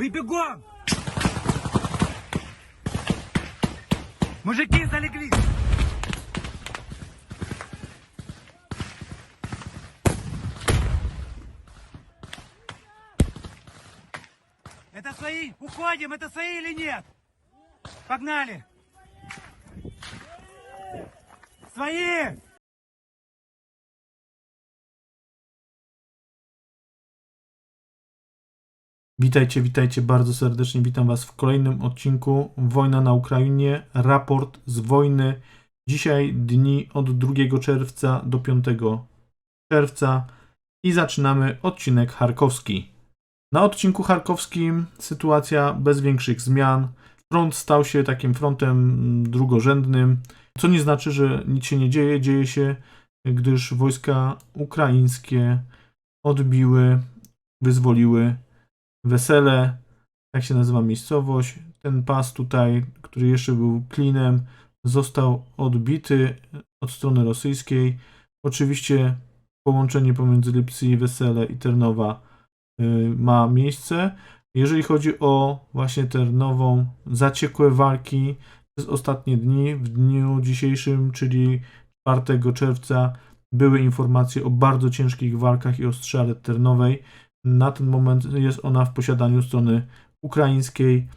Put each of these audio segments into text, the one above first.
Вы бегом! Мужики залегли! Это свои! Уходим! Это свои или нет? Погнали! Свои! Witajcie, witajcie bardzo serdecznie. Witam Was w kolejnym odcinku Wojna na Ukrainie. Raport z wojny. Dzisiaj dni od 2 czerwca do 5 czerwca i zaczynamy odcinek charkowski. Na odcinku charkowskim sytuacja bez większych zmian. Front stał się takim frontem drugorzędnym, co nie znaczy, że nic się nie dzieje. Dzieje się, gdyż wojska ukraińskie odbiły, wyzwoliły Wesele, jak się nazywa miejscowość. Ten pas tutaj, który jeszcze był klinem, został odbity od strony rosyjskiej. Oczywiście połączenie pomiędzy Lipsy i Wesele i Ternowa y, ma miejsce. Jeżeli chodzi o właśnie Ternową, zaciekłe walki przez ostatnie dni, w dniu dzisiejszym, czyli 4 czerwca, były informacje o bardzo ciężkich walkach i ostrzale Ternowej. Na ten moment jest ona w posiadaniu strony ukraińskiej.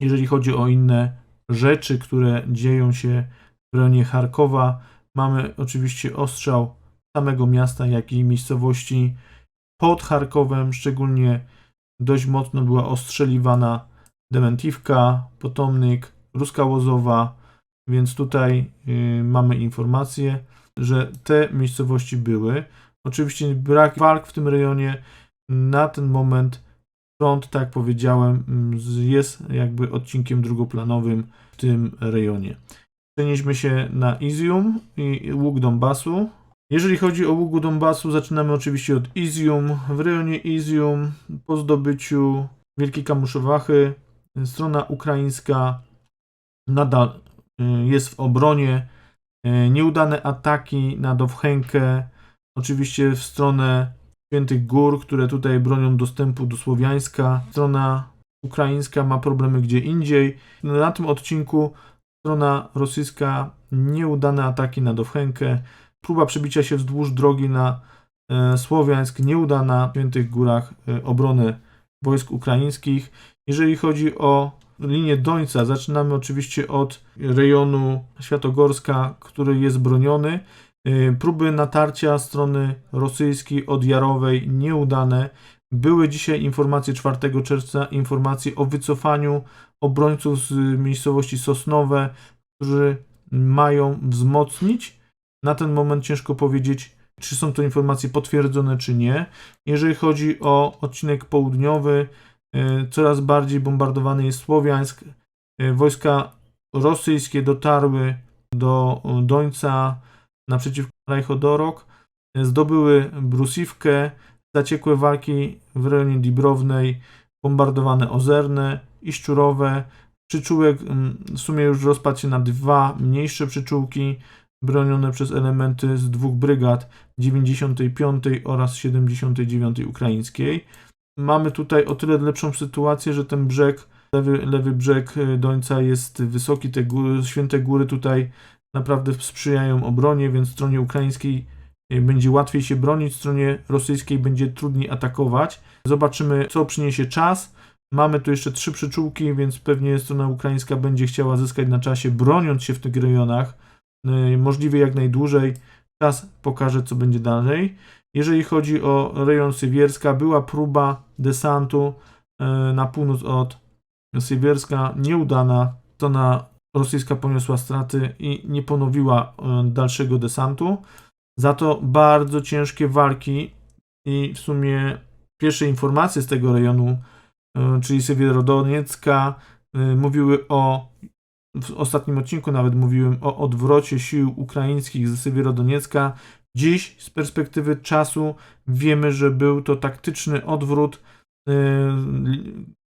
Jeżeli chodzi o inne rzeczy, które dzieją się w rejonie Charkowa, mamy oczywiście ostrzał samego miasta, jak i miejscowości pod Charkowem. Szczególnie dość mocno była ostrzeliwana Dementiwka, Potomnyk, Ruska Łozowa, więc tutaj y, mamy informację, że te miejscowości były. Oczywiście brak walk w tym rejonie na ten moment front, tak jak powiedziałem, mm, jest jakby odcinkiem drugoplanowym w tym rejonie. Przenieśmy się na Izium i łuk Donbasu. Jeżeli chodzi o łuk Donbasu, zaczynamy oczywiście od Izium. W rejonie Izium po zdobyciu Wielkiej Kamuszowachy strona ukraińska nadal y, jest w obronie. Y, Nieudane ataki na Dowchenkę, oczywiście w stronę Świętych Gór, które tutaj bronią dostępu do Słowiańska. Strona ukraińska ma problemy gdzie indziej. Na tym odcinku strona rosyjska nieudane ataki na Dowchenkę. Próba przebicia się wzdłuż drogi na e, Słowiańsk nieudana w Świętych Górach e, obrony wojsk ukraińskich. Jeżeli chodzi o linię Dońca, zaczynamy oczywiście od rejonu Świętogorska, który jest broniony. Y, Próby natarcia strony rosyjskiej od Jarowej nieudane. Były dzisiaj informacje 4 czerwca, informacje o wycofaniu obrońców z miejscowości Sosnowe, którzy mają wzmocnić. Na ten moment ciężko powiedzieć, czy są to informacje potwierdzone, czy nie. Jeżeli chodzi o odcinek południowy, y, coraz bardziej bombardowany jest Słowiańsk. Y, Wojska rosyjskie dotarły do Dońca, naprzeciw Rajchodorok, zdobyły Brusivkę, zaciekłe walki w rejonie Dibrownej, bombardowane Ozerne i Szczurowe. Przyczółek w sumie już rozpadł się na dwa mniejsze przyczółki bronione przez elementy z dwóch brygad 95 oraz 79 ukraińskiej. Mamy tutaj o tyle lepszą sytuację, że ten brzeg, lewy, lewy brzeg y, Dońca jest wysoki, te góry, święte góry tutaj naprawdę sprzyjają obronie, więc stronie ukraińskiej y, będzie łatwiej się bronić, stronie rosyjskiej będzie trudniej atakować. Zobaczymy, co przyniesie czas. Mamy tu jeszcze trzy przyczółki, więc pewnie strona ukraińska będzie chciała zyskać na czasie, broniąc się w tych rejonach, y, możliwie jak najdłużej. Czas pokaże, co będzie dalej. Jeżeli chodzi o rejon Sywierska, była próba desantu y, na północ od Sywierska, nieudana. Strona rosyjska poniosła straty i nie ponowiła e, dalszego desantu. Za to bardzo ciężkie walki i w sumie pierwsze informacje z tego rejonu, e, czyli Sewierodoniecka, e, mówiły o w ostatnim odcinku nawet mówiłem o odwrocie sił ukraińskich ze Sewierodoniecka. Dziś z perspektywy czasu wiemy, że był to taktyczny odwrót,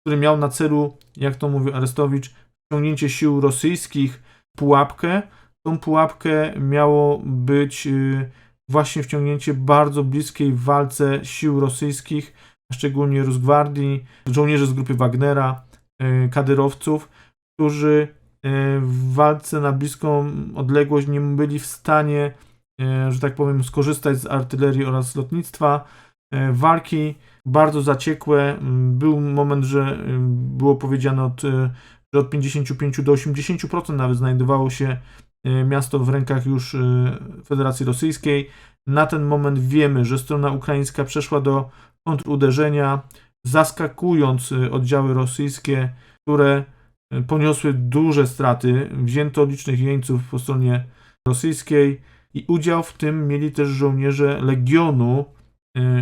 który miał na celu, jak to mówił Arestowicz, wciągnięcie sił rosyjskich pułapkę. Tą pułapkę miało być y, właśnie wciągnięcie bardzo bliskiej w walce sił rosyjskich szczególnie Rosgwardii, żołnierzy z grupy Wagnera, e, kadyrowców, którzy e, w walce na bliską odległość nie byli w stanie, że tak powiem, skorzystać z artylerii oraz lotnictwa. Walki bardzo zaciekłe. Był moment, że było powiedziane, od, że od 55 do 80% nawet znajdowało się e, miasto w rękach już e, Federacji Rosyjskiej. Na ten moment wiemy, że strona ukraińska przeszła do kontruderzenia, zaskakując e, oddziały rosyjskie, które poniosły duże straty. Wzięto licznych jeńców po stronie rosyjskiej i udział w tym mieli też żołnierze Legionu,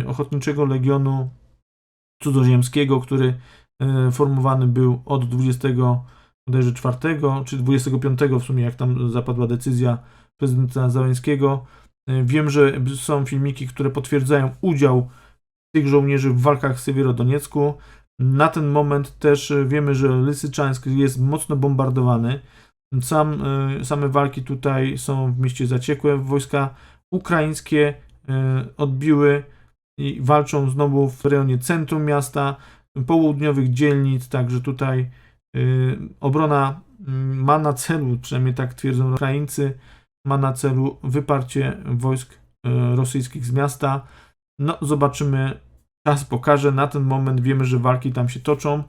Ochotniczego Legionu Cudzoziemskiego, który formowany był od 24 czy 25 w sumie, jak tam zapadła decyzja prezydenta Załęskiego. E, Wiem, że są filmiki, które potwierdzają udział tych żołnierzy w walkach w Sywierodoniecku. Na ten moment też e, wiemy, że Lysyczańsk jest mocno bombardowany. Sam, e, same walki tutaj są w mieście zaciekłe. Wojska ukraińskie e, odbiły i walczą znowu w rejonie centrum miasta, południowych dzielnic, także tutaj y, obrona mm, ma na celu, przynajmniej tak twierdzą Ukraińcy, ma na celu wyparcie wojsk y, rosyjskich z miasta. No, zobaczymy, czas pokaże. Na ten moment wiemy, że walki tam się toczą.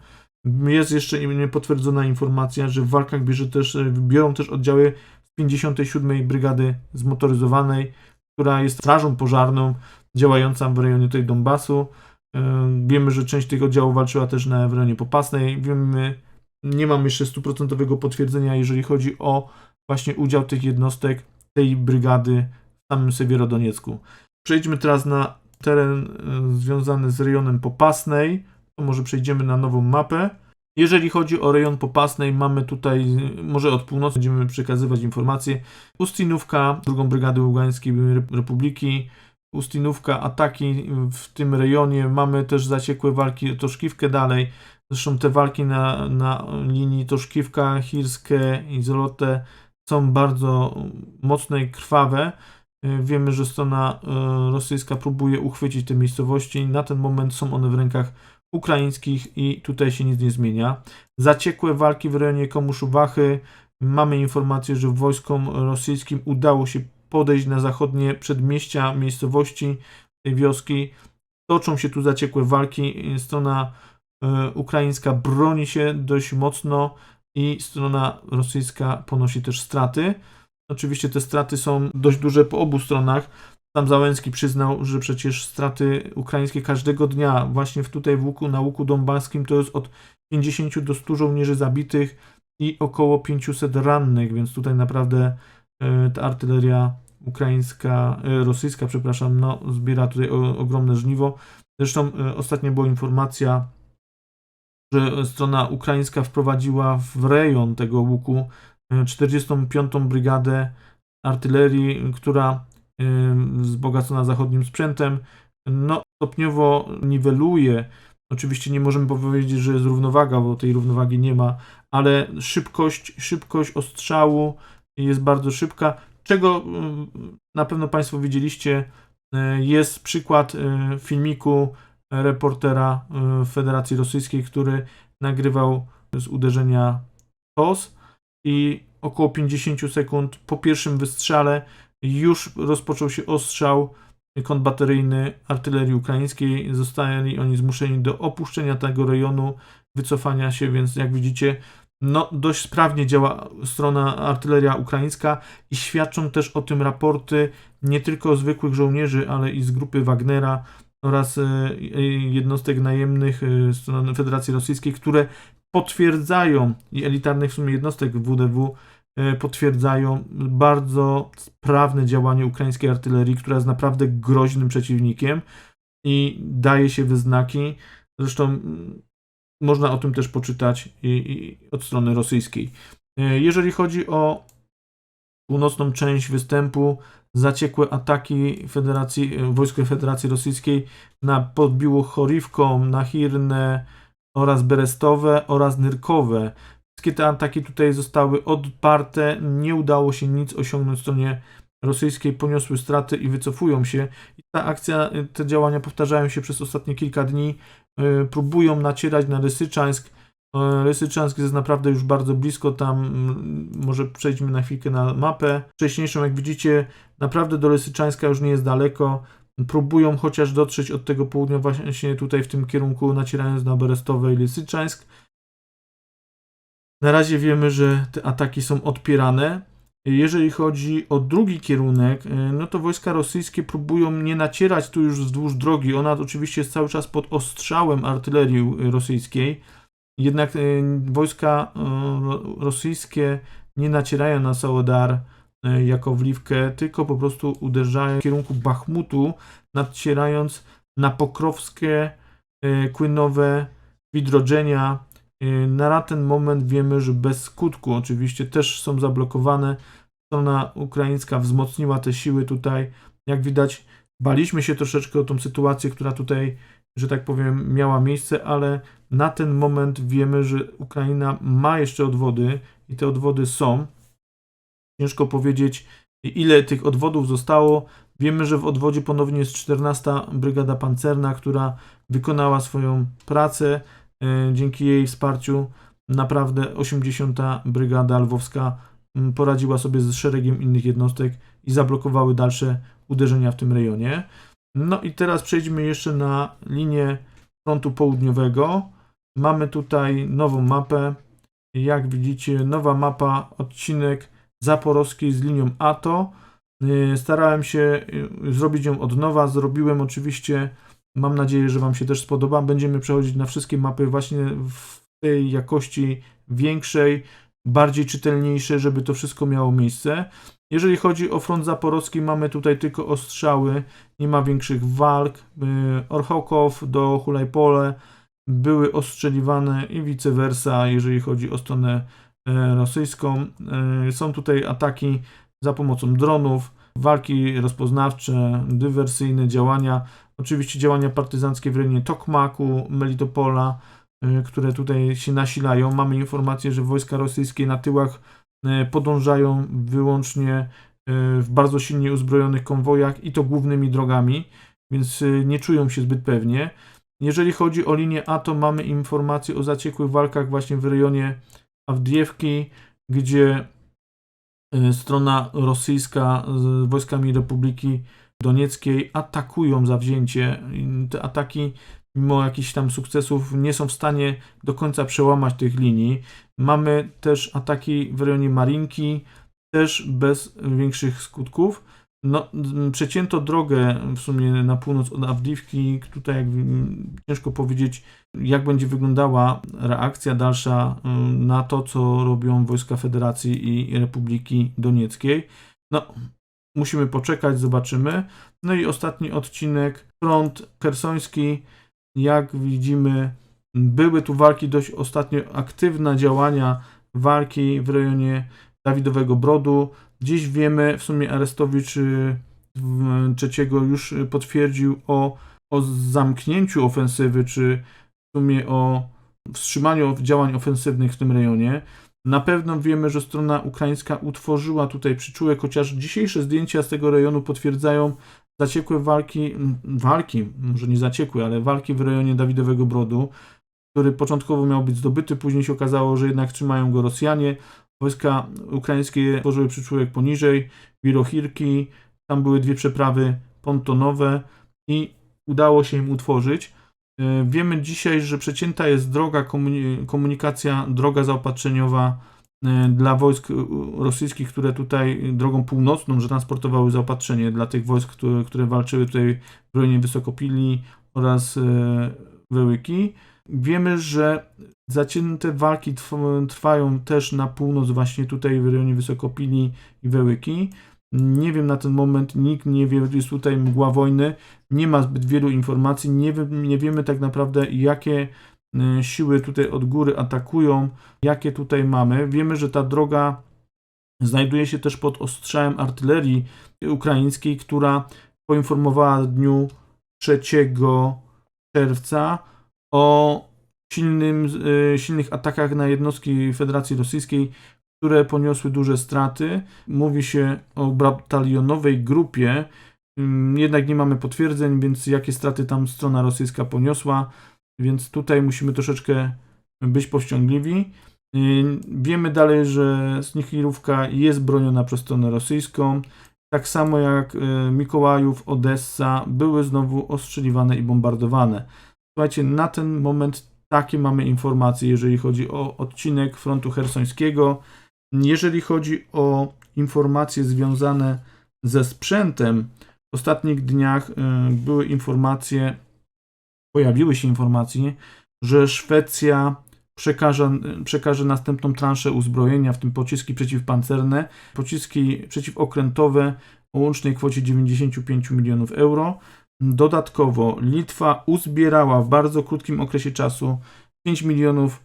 Jest jeszcze niepotwierdzona informacja, że w walkach bierze też, biorą też oddziały z 57 Brygady Zmotoryzowanej, która jest strażą pożarną działająca w rejonie tej Donbasu. Yy, Wiemy, że część tych oddziałów walczyła też na, w rejonie Popasnej. Wiemy, nie mam jeszcze stuprocentowego potwierdzenia, jeżeli chodzi o właśnie udział tych jednostek tej brygady w samym Sewierodoniecku. Przejdźmy teraz na teren yy, związany z rejonem Popasnej. To może przejdziemy na nową mapę. Jeżeli chodzi o rejon Popasnej, mamy tutaj, może od północy będziemy przekazywać informacje. Ustinówka, drugą Brygadę Ługańskiej Republiki, Ustinówka, ataki w tym rejonie. Mamy też zaciekłe walki o Toszkiwkę dalej. Zresztą te walki na, na linii Toszkiwka, Hirskie i Zolote są bardzo mocne i krwawe. Wiemy, że strona y, rosyjska próbuje uchwycić te miejscowości. Na ten moment są one w rękach ukraińskich i tutaj się nic nie zmienia. Zaciekłe walki w rejonie Komuszu-Wachy. Mamy informację, że wojskom rosyjskim udało się podejść na zachodnie przedmieścia miejscowości tej wioski. Toczą się tu zaciekłe walki. Strona e, ukraińska broni się dość mocno i strona rosyjska ponosi też straty. Oczywiście te straty są dość duże po obu stronach. Sam Załęski przyznał, że przecież straty ukraińskie każdego dnia, właśnie w tutaj w łuku, na łuku donbaskim, to jest od 50 do 100 żołnierzy zabitych i około 500 rannych, więc tutaj naprawdę e, ta artyleria ukraińska, e, rosyjska, przepraszam, no, zbiera tutaj o, ogromne żniwo. Zresztą e, ostatnio była informacja, że strona ukraińska wprowadziła w rejon tego łuku e, 45. Brygadę Artylerii, która e, wzbogacona zachodnim sprzętem, no, stopniowo niweluje. Oczywiście nie możemy powiedzieć, że jest równowaga, bo tej równowagi nie ma, ale szybkość, szybkość ostrzału jest bardzo szybka czego mm, na pewno Państwo widzieliście, y, jest przykład y, filmiku reportera y, Federacji Rosyjskiej, który nagrywał z uderzenia TOS i około 50 sekund po pierwszym wystrzale już rozpoczął się ostrzał kontrbateryjny artylerii ukraińskiej. Zostali oni zmuszeni do opuszczenia tego rejonu, wycofania się, więc jak widzicie, no, dość sprawnie działa strona artyleria ukraińska i świadczą też o tym raporty nie tylko zwykłych żołnierzy, ale i z grupy Wagnera oraz e, jednostek najemnych e, strony Federacji Rosyjskiej, które potwierdzają i elitarnych w sumie jednostek WDW e, potwierdzają bardzo sprawne działanie ukraińskiej artylerii, która jest naprawdę groźnym przeciwnikiem i daje się wyznaki. Zresztą mm, można o tym też poczytać i, i od strony rosyjskiej. E, Jeżeli chodzi o północną część występu, zaciekłe ataki Federacji, e, wojsk Federacji Rosyjskiej na podbiło Chorivką, na Hirne oraz Berestowe oraz Nyrkowe. Wszystkie te ataki tutaj zostały odparte, nie udało się nic osiągnąć stronie rosyjskiej poniosły straty i wycofują się. I ta akcja, y, te działania powtarzają się przez ostatnie kilka dni. Y, Próbują nacierać na Lysyczańsk. Y, Lysyczańsk jest naprawdę już bardzo blisko, tam może przejdźmy na chwilkę na mapę. Wcześniejszą, jak widzicie, naprawdę do Lysyczańska już nie jest daleko. Próbują chociaż dotrzeć od tego południa właśnie tutaj w tym kierunku, nacierając na Berestowe i Lysyczańsk. Na razie wiemy, że te ataki są odpierane. Jeżeli chodzi o drugi kierunek, y, no to wojska rosyjskie próbują nie nacierać tu już wzdłuż drogi. Ona oczywiście jest cały czas pod ostrzałem artylerii rosyjskiej. Jednak y, wojska ro- rosyjskie nie nacierają na Soledar y, jako wliwkę, tylko po prostu uderzają w kierunku Bachmutu, nacierając na pokrowskie, Kłynowe, Widrodzenia. Y, Na ten moment wiemy, że bez skutku oczywiście też są zablokowane. Strona ukraińska wzmocniła te siły tutaj. Jak widać, baliśmy się troszeczkę o tą sytuację, która tutaj, że tak powiem, miała miejsce, ale na ten moment wiemy, że Ukraina ma jeszcze odwody i te odwody są. Ciężko powiedzieć, ile tych odwodów zostało. Wiemy, że w odwodzie ponownie jest 14 Brygada Pancerna, która wykonała swoją pracę. E, Dzięki jej wsparciu naprawdę 80. Brygada Lwowska m, poradziła sobie z szeregiem innych jednostek i zablokowały dalsze uderzenia w tym rejonie. No i teraz przejdźmy jeszcze na linię frontu południowego. Mamy tutaj nową mapę. Jak widzicie, nowa mapa, odcinek zaporowski z linią ATO. Yy, Starałem się yy, zrobić ją od nowa. Zrobiłem oczywiście. Mam nadzieję, że Wam się też spodoba. Będziemy przechodzić na wszystkie mapy właśnie w tej jakości większej, bardziej czytelniejszej, żeby to wszystko miało miejsce. Jeżeli chodzi o front zaporowski, mamy tutaj tylko ostrzały, nie ma większych walk. Yy, Orchokow do Hulajpole były ostrzeliwane i vice versa, jeżeli chodzi o stronę e, rosyjską. E, Są tutaj ataki za pomocą dronów, walki rozpoznawcze, dywersyjne działania, oczywiście działania partyzanckie w rejonie Tokmaku, Melitopola, e, które tutaj się nasilają. Mamy informację, że wojska rosyjskie na tyłach e, podążają wyłącznie e, w bardzo silnie uzbrojonych konwojach i to głównymi drogami, więc nie czują się zbyt pewnie. Jeżeli chodzi o linię A, to mamy informacje o zaciekłych walkach właśnie w rejonie Awdiewki, gdzie strona rosyjska z wojskami Republiki Donieckiej atakują za wzięcie. I Te ataki, mimo jakichś tam sukcesów, nie są w stanie do końca przełamać tych linii. Mamy też ataki w rejonie Marinki, też bez większych skutków. No, przecięto drogę w sumie na północ od Awdiwki. Tutaj jak, ciężko powiedzieć, jak będzie wyglądała reakcja dalsza na to, co robią wojska Federacji i Republiki Donieckiej. No, musimy poczekać, zobaczymy. No i ostatni odcinek, front kersoński. Jak widzimy, były tu walki dość ostatnio aktywne działania walki w rejonie Dawidowego Brodu. Dziś wiemy, w sumie Arestowicz y, trzeciego już potwierdził o, o zamknięciu ofensywy, czy w sumie o wstrzymaniu działań ofensywnych w tym rejonie. Na pewno wiemy, że strona ukraińska utworzyła tutaj przyczółek, chociaż dzisiejsze zdjęcia z tego rejonu potwierdzają zaciekłe walki, walki, może nie zaciekłe, ale walki w rejonie Dawidowego Brodu, który początkowo miał być zdobyty, później się okazało, że jednak trzymają go Rosjanie. Wojska ukraińskie tworzyły przyczółek poniżej, Wirochirki, tam były dwie przeprawy pontonowe i udało się im utworzyć. E, Wiemy dzisiaj, że przecięta jest droga komuni- komunikacja, droga zaopatrzeniowa e, dla wojsk e, rosyjskich, które tutaj drogą północną, że transportowały zaopatrzenie dla tych wojsk, które, które walczyły tutaj w rejonie Wysokopili oraz Wełyki. Wiemy, że zacięte walki trw- trwają też na północ, właśnie tutaj w rejonie Wysokopili i Wełyki. Nie wiem na ten moment, nikt nie wie, jest tutaj mgła wojny, nie ma zbyt wielu informacji, nie, nie wiemy tak naprawdę jakie e, siły tutaj od góry atakują, jakie tutaj mamy. Wiemy, że ta droga znajduje się też pod ostrzałem artylerii ukraińskiej, która poinformowała w dniu 3 czerwca o silnym, e, silnych atakach na jednostki Federacji Rosyjskiej, które poniosły duże straty. Mówi się o batalionowej grupie, Ym, jednak nie mamy potwierdzeń, więc jakie straty tam strona rosyjska poniosła, więc tutaj musimy troszeczkę być powściągliwi. Yy, Wiemy dalej, że Snichirówka jest broniona przez stronę rosyjską, tak samo jak yy, Mikołajów, Odessa były znowu ostrzeliwane i bombardowane. Słuchajcie, na ten moment takie mamy informacje, jeżeli chodzi o odcinek frontu hersońskiego. Jeżeli chodzi o informacje związane ze sprzętem, w ostatnich dniach y, były informacje, pojawiły się informacje, że Szwecja przekaże, przekaże następną transzę uzbrojenia, w tym pociski przeciwpancerne, pociski przeciwokrętowe o łącznej kwocie 95 milionów euro. Dodatkowo Litwa uzbierała w bardzo krótkim okresie czasu 5 milionów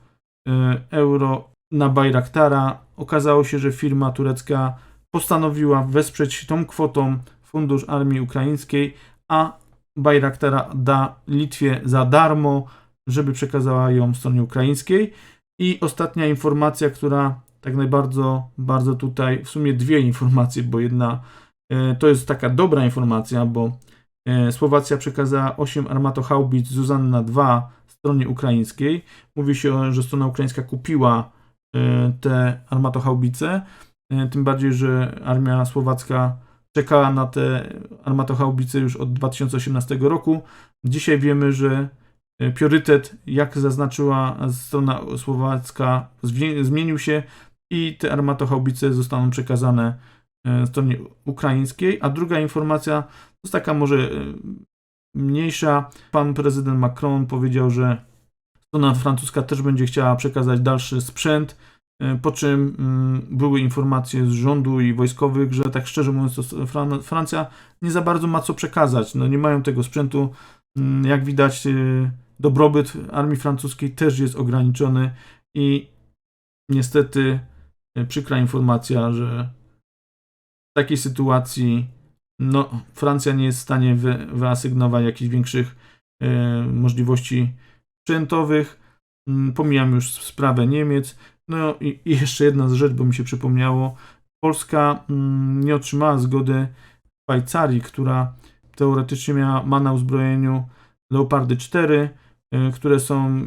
y, euro na Bayraktara. Okazało się, że firma turecka postanowiła wesprzeć tą kwotą Fundusz Armii Ukraińskiej, a Bayraktara da Litwie za darmo, żeby przekazała ją stronie ukraińskiej. I ostatnia informacja, która tak najbardziej, bardzo tutaj, w sumie dwie informacje, bo jedna e, to jest taka dobra informacja, bo e, Słowacja przekazała 8 armatohaubic Zuzanna 2 stronie ukraińskiej. Mówi się, że strona ukraińska kupiła te armatohaubice, e, tym bardziej, że armia słowacka czekała na te armatohaubice już od 2018 roku. Dzisiaj wiemy, że e, priorytet, jak zaznaczyła strona słowacka, zmienił się i te armatohaubice zostaną przekazane stronie ukraińskiej. A druga informacja to jest taka może mniejsza. Pan prezydent Macron powiedział, że strona francuska też będzie chciała przekazać dalszy sprzęt. E, Po czym mm, były informacje z rządu i wojskowych, że tak szczerze mówiąc, Francja nie za bardzo ma co przekazać. No nie mają tego sprzętu. Mm, Jak widać, e, dobrobyt armii francuskiej też jest ograniczony i niestety e, przykra informacja, że w takiej sytuacji no, Francja nie jest w stanie wy, wyasygnować jakichś większych e, możliwości sprzętowych. Mm, Pomijam już sprawę Niemiec. No i, jeszcze jedna rzecz, bo mi się przypomniało. Polska mm, nie otrzymała zgody Szwajcarii, która teoretycznie miała, ma na uzbrojeniu Leopardy 4, y, które są,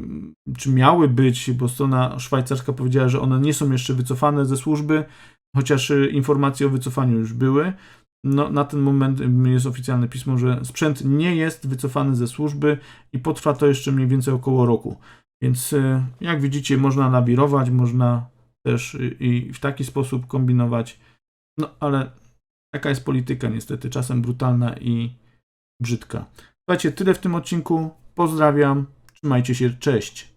czy miały być, bo strona szwajcarska powiedziała, że one nie są jeszcze wycofane ze służby, chociaż y, informacje o wycofaniu już były. No, na ten moment jest oficjalne pismo, że sprzęt nie jest wycofany ze służby i potrwa to jeszcze mniej więcej około roku. Więc y, jak widzicie, można lawirować, można też i w taki sposób kombinować. No ale taka jest polityka, niestety, czasem brutalna i brzydka. Słuchajcie, tyle w tym odcinku. Pozdrawiam, trzymajcie się, cześć.